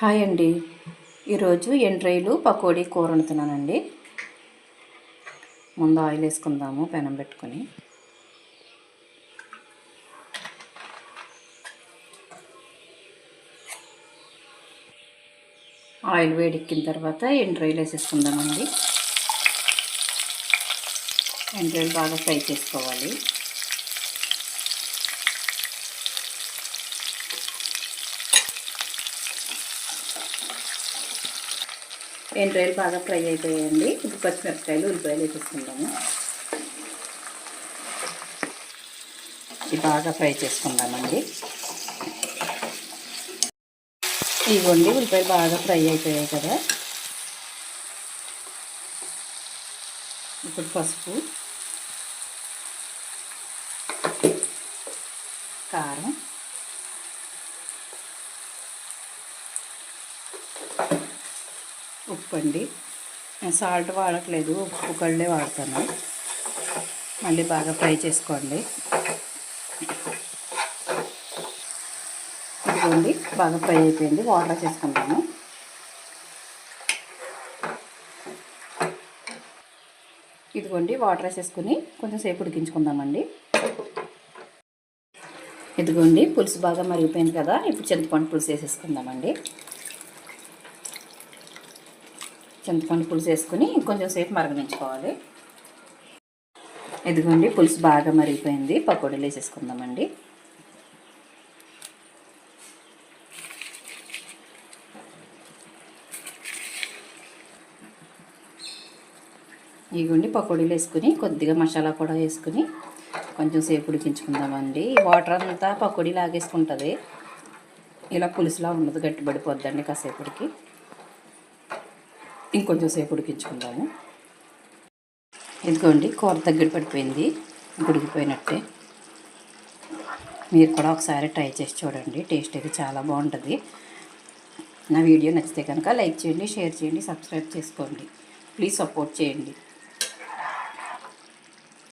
Hi అండి. ఈరోజు ఎండ్రైలు పకోడీ కూర వండుతున్నానండి ముందు ఆయిల్ వేసుకుందాము పెనం పెట్టుకొని. ఆయిల్ వేడెక్కిన తర్వాత ఎండ్రాయిలు వేసేసుకుందామండి. ఎండ్రాయిలు బాగా ఫ్రై చేసుకోవాలి. ఎండ్రాయిలు బాగా ఫ్రై అయిపోయాయండి. ఇప్పుడు పచ్చిమిరపకాయలు ఉల్లిపాయలు వేసేసుకుందాము. ఇది బాగా ఫ్రై చేసుకుందామండి. ఇవ్వండి ఉల్లిపాయలు బాగా ఫ్రై అయిపోయాయి కదా. ఇప్పుడు పసుపు కారం ఉప్పు అండి. నేను సాల్ట్ వాడట్లేదు ఉప్పు కళ్ళే వాడతాను. మళ్ళీ బాగా ఫ్రై చేసుకోండి. ఇదిగోండి బాగా ఫ్రై అయిపోయింది. వాటర్ చేసుకుంటాను ఇదిగోండి వాటర్ వేసేసుకుని కొంచెం సేపు ఉడికించుకుందామండి. ఇదిగోండి పులుసు బాగా మరిగిపోయింది కదా. ఇప్పుడు చింతపండు పులుసు వేసేసుకుందామండి. చింతపండు పులుసు వేసుకుని కొంచెం సేపు మరగనించుకోవాలి. ఇదిగోండి పులుసు బాగా మరిగిపోయింది. పకోడీలు వేసేసుకుందామండి. ఇదిగోండి పకోడీలు వేసుకుని కొద్దిగా మసాలా కూడా వేసుకుని కొంచెం సేపు ఉడికించుకుందామండి. వాటర్ అంతా పకోడీ లాగేసుకుంటుంది. ఇలా పులుసులా ఉండదు గట్టిపడిపోద్దండి కాసేపటికి. ఇంకొంచెం సేపు ఉడికించుకుందాము. ఇదిగోండి కూర దగ్గర పడిపోయింది ఉడికిపోయినట్టే. మీరు కూడా ఒకసారి ట్రై చేసి చూడండి టేస్ట్ అయితే చాలా బాగుంటుంది. నా వీడియో నచ్చితే కనుక లైక్ చేయండి షేర్ చేయండి సబ్స్క్రైబ్ చేసుకోండి. ప్లీజ్ సపోర్ట్ చేయండి.